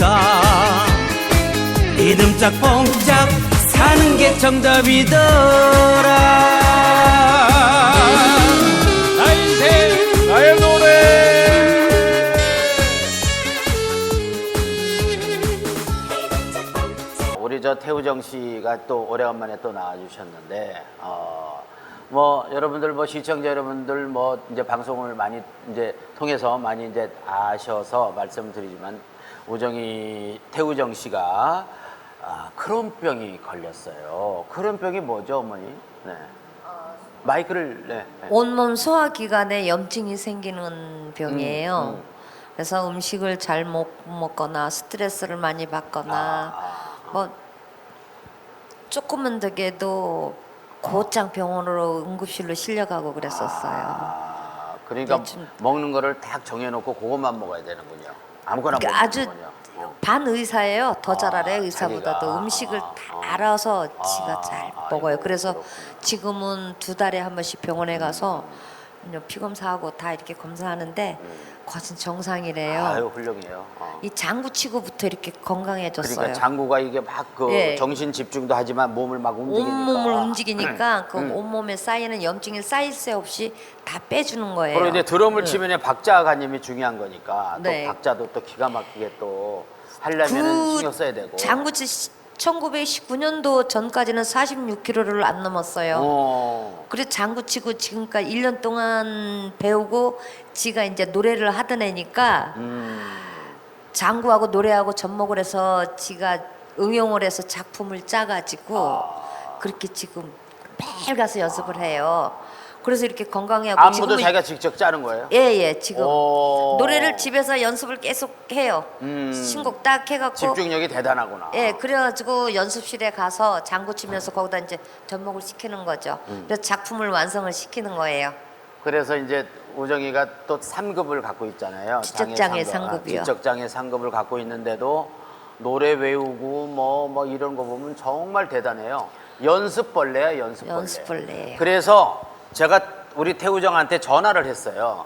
있다. 이듬짝 뽕짝 사는 게 정답이더라. 나 인생 나의 노래. 우리 저 태우정 씨가 또 오래간만에 또 나와주셨는데 어, 뭐 여러분들 뭐 시청자 여러분들 뭐 이제 방송을 많이 이제 통해서 많이 이제 아셔서 말씀드리지만 우정이 태우정 씨가 아, 크론병이 걸렸어요. 크론병이 뭐죠, 어머니? 네. 마이크를 네. 네. 온몸 소화기관에 염증이 생기는 병이에요. 음, 음. 그래서 음식을 잘 못 먹거나 스트레스를 많이 받거나 아, 뭐 조금만 되게도 곧장 병원으로 응급실로 실려가고 그랬었어요. 아, 그러니까 네, 좀- 먹는 거를 딱 정해놓고 그것만 먹어야 되는군요. 아무거나 그러니까 먹는 아주 거군요. 반 의사예요. 더잘 아, 알아요. 의사보다도 자기가. 음식을 아, 다 아. 알아서 아, 지가 잘 먹어요. 그래서. 지금은 두 달에 한 번씩 병원에 가서 피 검사하고 다 이렇게 검사하는데 거진 정상이래요. 음. 아유 훌륭해요. 어. 이 장구 치고부터 이렇게 건강해졌어요. 그러니까 장구가 이게 막 그 예. 정신 집중도 하지만 몸을 막 움직이니까. 온몸을 움직이니까 그 음. 온몸에 쌓이는 염증이 쌓일 새 없이 다 빼주는 거예요. 그리고 이제 드럼을 네. 치면 박자가님이 중요한 거니까 네. 또 박자도 또 기가 막히게 또 하려면은 그 신경 써야 되고. 장구 치 1919년도 전까지는 46kg를 안 넘었어요. 어. 그래 장구 치고 지금까지 1년 동안 배우고 지가 이제 노래를 하던 애니까 음. 장구하고 노래하고 접목을 해서 지가 응용을 해서 작품을 짜가지고 그렇게 지금 매일 가서 연습을 해요. 그래서 이렇게 건강해하고 안무도 지금은- 자기가 직접 짜는 거예요? 예 예 지금 오. 노래를 집에서 연습을 계속 해요. 음. 신곡 딱 해갖고 집중력이 대단하구나. 예, 그래가지고 연습실에 가서 장구 치면서 거기다 이제 접목을 시키는 거죠. 음. 그래서 작품을 완성을 시키는 거예요. 그래서 이제 우정이가 또 3급을 갖고 있잖아요. 지적장애 장애 상급. 상급이요. 아, 지적장애 상급을 갖고 있는데도 노래 외우고 뭐, 뭐 이런 거 보면 정말 대단해요. 연습벌레야, 연습벌레. 연습벌레예요. 그래서 제가 우리 태우정한테 전화를 했어요.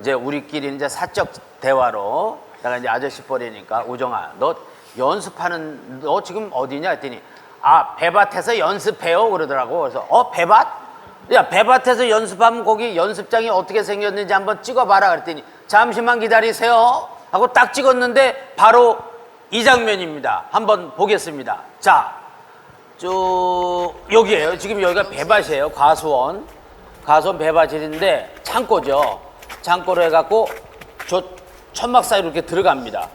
이제 우리끼리 이제 사적 대화로 내가 이제 아저씨 뻘이니까 우정아 너 연습하는 너 지금 어디냐? 했더니 아 배밭에서 연습해요? 그러더라고. 그래서 어 배밭? 야 배밭에서 연습하면 거기 연습장이 어떻게 생겼는지 한번 찍어봐라. 그랬더니 잠시만 기다리세요. 하고 딱 찍었는데 바로 이 장면입니다. 한번 보겠습니다. 자 쭉 여기에요. 지금 여기가 배밭이에요. 과수원. 과수원 배밭인데 창고죠. 창고로 해갖고 저 천막 사이로 이렇게 들어갑니다.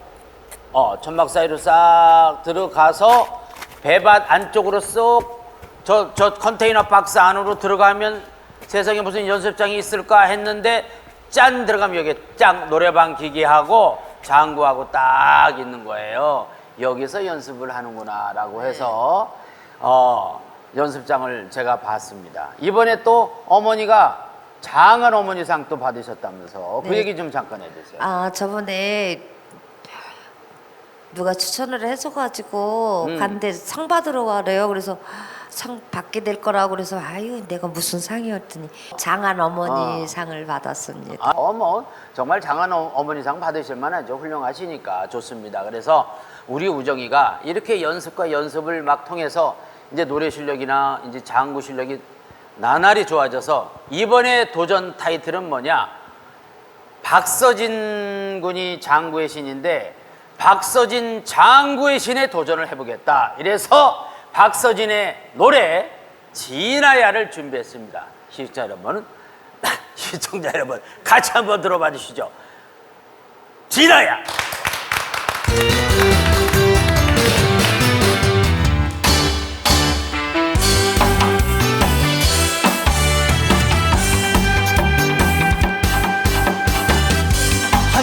어, 천막 사이로 싹 들어가서 배밭 안쪽으로 쏙 저, 저 컨테이너 박스 안으로 들어가면 세상에 무슨 연습장이 있을까 했는데 짠 들어가면 여기 짱 노래방 기기하고 장구하고 딱 있는 거예요. 여기서 연습을 하는구나라고 해서 어, 연습장을 제가 봤습니다. 이번에 또 어머니가 장한 어머니상 또 받으셨다면서 그 네. 얘기 좀 잠깐 해주세요. 아 저번에 누가 추천을 해줘가지고 음. 갔는데 상 받으러 가래요. 그래서 상 받게 될 거라고 그래서 아유 내가 무슨 상이었더니 장한 어머니 어. 상을 받았습니다. 아, 어머 정말 장한 어- 어머니 상 받으실 만하죠 훌륭하시니까 좋습니다 그래서 우리 우정이가 이렇게 연습과 연습을 막 통해서 이제 노래 실력이나 이제 장구 실력이 나날이 좋아져서 이번에 도전 타이틀은 뭐냐? 박서진 군이 장구의 신인데 박서진 장구의 신에 도전을 해보겠다. 이래서 박서진의 노래 진아야를 준비했습니다. 시청자 여러분 시청자 여러분 같이 한번 들어봐 주시죠. 진아야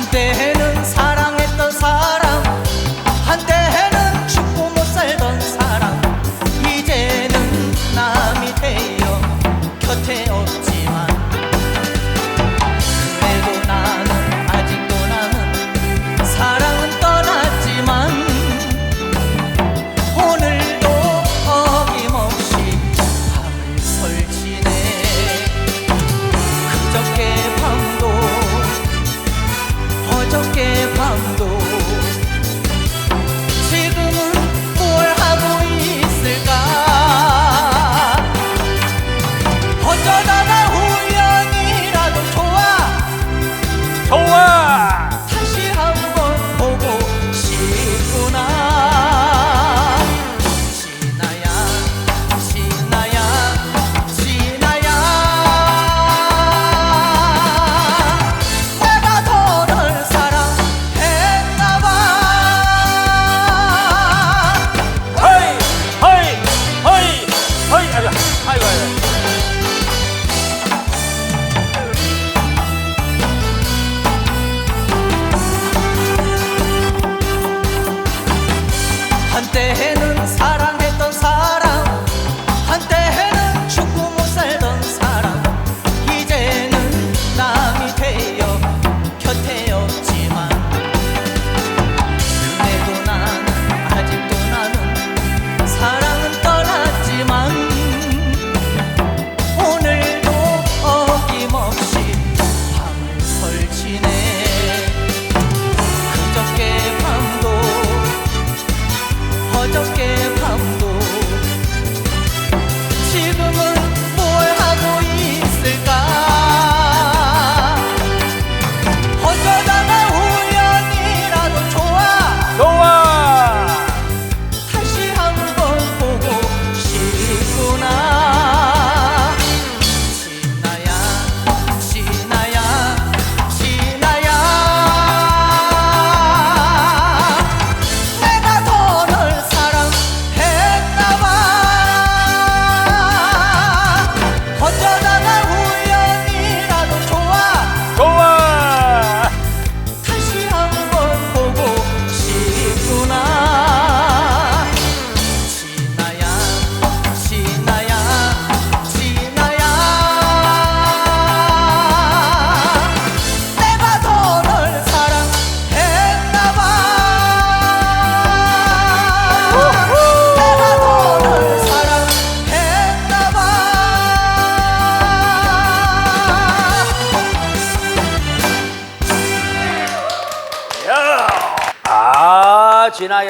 한때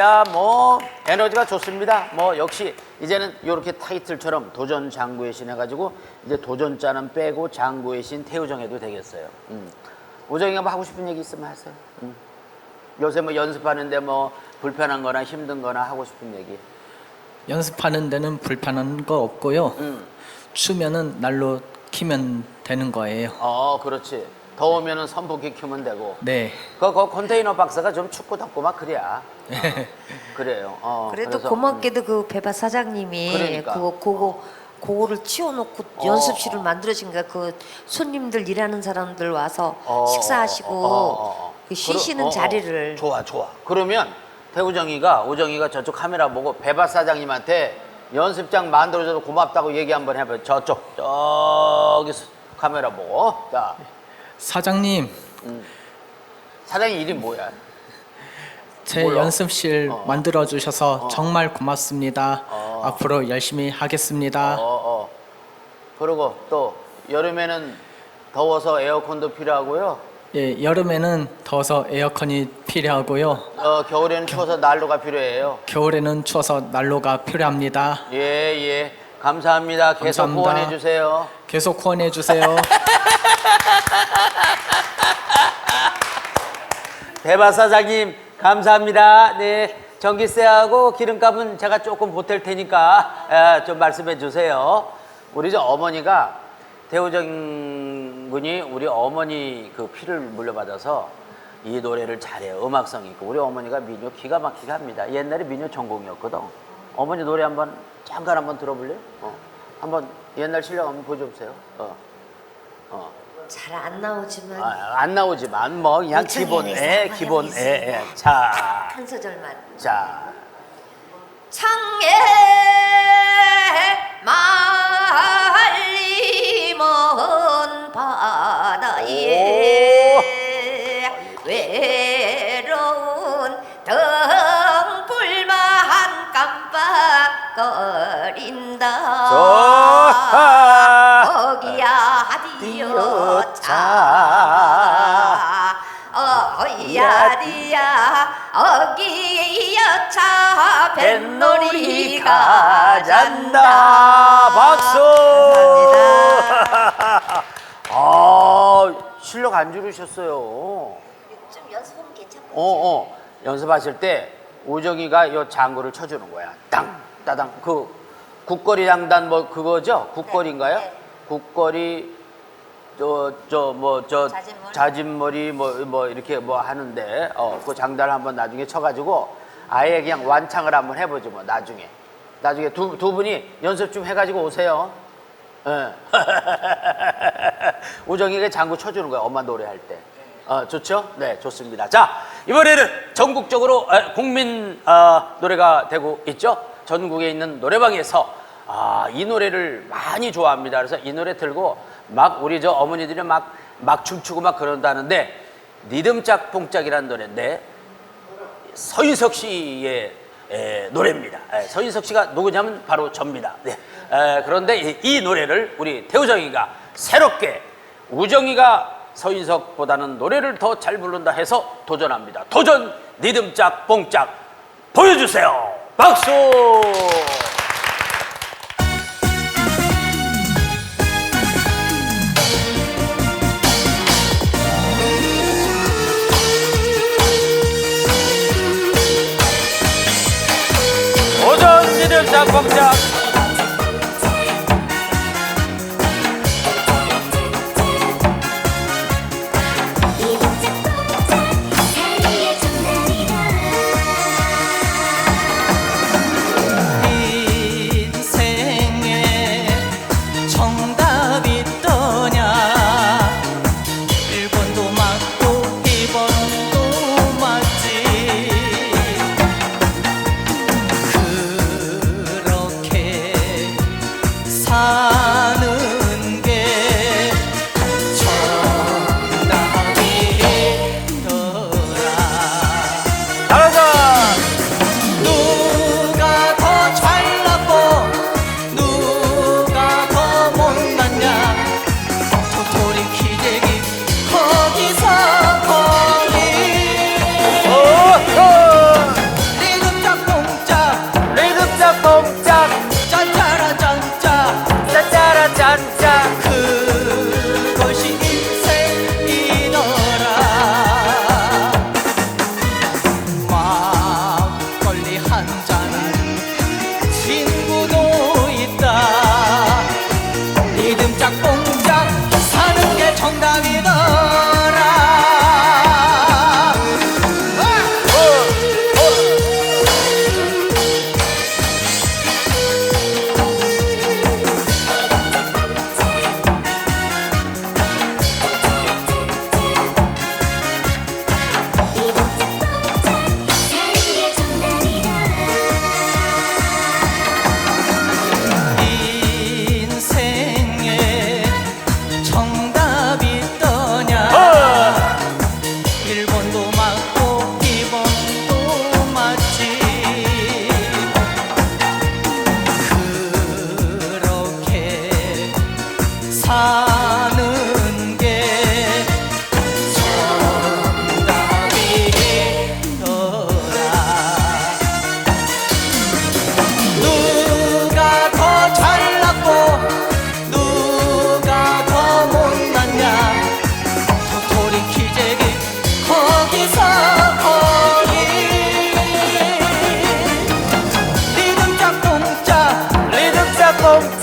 아 진아야 뭐 에너지가 좋습니다. 뭐 역시 이제는 이렇게 타이틀처럼 도전 장구의 신 해가지고 이제 도전자는 빼고 장구의 신 태우정 해도 되겠어요. 음. 우정이가 뭐 하고 싶은 얘기 있으면 하세요. 음. 요새 뭐 연습하는데 뭐 불편한 거나 힘든 거나 하고 싶은 얘기. 연습하는 데는 불편한 거 없고요. 음. 추면은 날로 키면 되는 거예요. 어 그렇지. 더우면은 선풍기 켜면 되고. 네. 그, 그 컨테이너 박스가 좀 춥고 덥고 막 그래야. 어, 그래요. 어, 그래도 그래서, 고맙게도 그 배바 사장님이 그러니까. 그거 그거 그거를 치워놓고 어. 연습실을 만들어진가 그 손님들 일하는 사람들 와서 어, 식사하시고 어, 어, 어. 그 쉬시는 그러- 어, 어. 자리를 좋아 좋아 그러면 태우정이가 오정이가 저쪽 카메라 보고 배바 사장님한테 연습장 만들어줘서 고맙다고 얘기 한번 해봐요 저쪽 저기 서 카메라 보고 자 사장님, 사장님 이름 뭐야 제 몰라. 연습실 어. 만들어 주셔서 정말 고맙습니다. 어. 앞으로 열심히 하겠습니다. 어어 그리고 또 여름에는 더워서 에어컨도 필요하고요 예, 여름에는 더워서 에어컨이 필요하고요. 어 겨울에는 추워서 난로가 필요해요 겨울에는 추워서 난로가 필요합니다. 예 예 감사합니다 계속 감사합니다. 후원해 주세요 계속 후원해 주세요. 대바 사장님 감사합니다. 네 전기세하고 기름값은 제가 조금 보탤 테니까 에, 좀 말씀해 주세요. 우리 저 어머니가 태우정 군이 우리 어머니 그 피를 물려받아서 이 노래를 잘해요. 음악성 있고 우리 어머니가 민요 기가 막히게 합니다. 옛날에 민요 전공이었거든. 어머니 노래 한번 잠깐 한번 들어볼래요? 어. 한번 옛날 실력 한번 보여주세요. 어. 어. 잘 안 나오지만 아, 안 나오지만 뭐 그냥 우창의 기본 회사 에 한번 기본 해보겠습니다. 에 자, 한 소절만. 자. 창에 말리 먼 바다에 외로운 등불만 깜빡거린다 차 어이야 디야 어기야 차 뱃놀이 가 잔다 박수. 감사합니다 아, 실력 안 줄으셨어요. 좀 연습하면 괜찮고 어, 어. 연습하실 때 우정이가 요 장구를 쳐주는 거야. 땅, 따당. 그 국거리 장단 뭐 그거죠? 국거리인가요? 네. 국거리 저저뭐저 자진몰? 자진머리 뭐 뭐 이렇게 뭐 하는데 어그 장단을 한번 나중에 쳐가지고 아예 그냥 완창을 한번 해보죠 뭐 나중에 나중에 두 두 분이 연습 좀 해가지고 오세요. 예. 우정이가 장구 쳐주는 거야 엄마 노래할 때. 어, 좋죠? 네, 좋습니다. 자, 이번에는 전국적으로 에, 국민 어, 노래가 되고 있죠? 전국에 있는 노래방에서 아, 이 노래를 많이 좋아합니다. 그래서 이 노래 틀고 막 우리 저 어머니들이 막, 막 춤추고 막 그런다는데 리듬짝 뽕짝이라는 노래인데 서인석 씨의 에, 노래입니다. 에, 서인석 씨가 누구냐면 바로 접니다. 네. 에, 그런데 이, 이 노래를 우리 태우정이가 새롭게 우정이가 서인석보다는 노래를 더 잘 부른다 해서 도전합니다. 도전 리듬짝 뽕짝 보여주세요. 박수!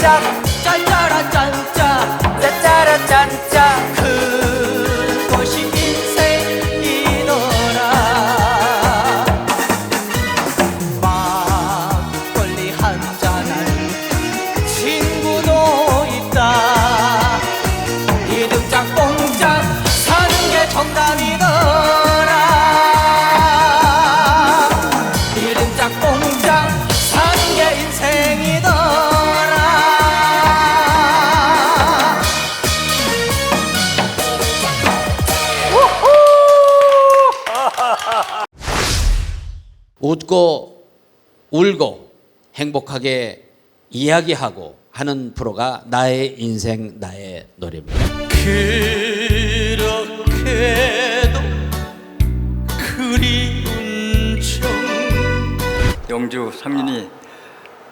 stuck 웃고 울고 행복하게 이야기하고 하는 프로가 나의 인생 나의 노래입니다. 그렇게도 그리운 정 영주 상민이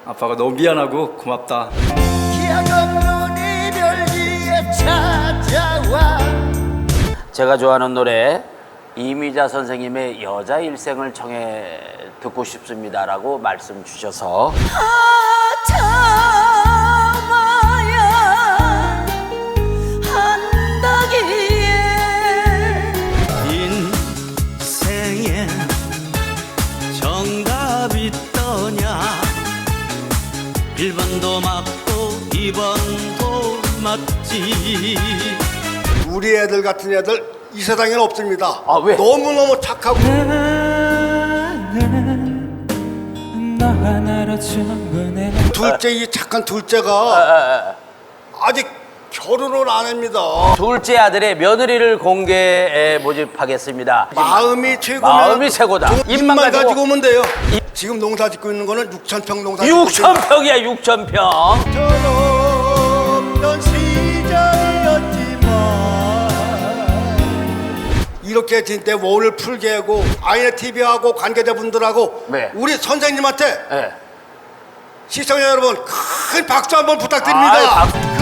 아빠가 너무 미안하고 고맙다. 제가 좋아하는 노래 이미자 선생님의 여자 일생을 청해 듣고 싶습니다라고 말씀 주셔서. 참아야 한다기에 인생에 정답이 떠냐? 1번도 맞고 2번도 맞지. 우리 애들 같은 애들 이 세상에는 없습니다. 아, 왜? 너무너무 착하고 둘째 이 착한 둘째가 아직 결혼을 안 합니다. 둘째 아들의 며느리를 공개 모집하겠습니다. 마음이 최고. 마음이 최고다. 입만 입만 가지고. 가지고 오면 돼요. 지금 농사 짓고 있는 거는 6천 평 농사. 짓고 6천 평이야 6천 평. 없던 시 이렇게 진짜 월을 풀게 하고 아이네 TV하고 관계자분들하고 네. 우리 선생님한테 네. 시청자 여러분 큰 박수 한번 부탁드립니다. 아유, 박-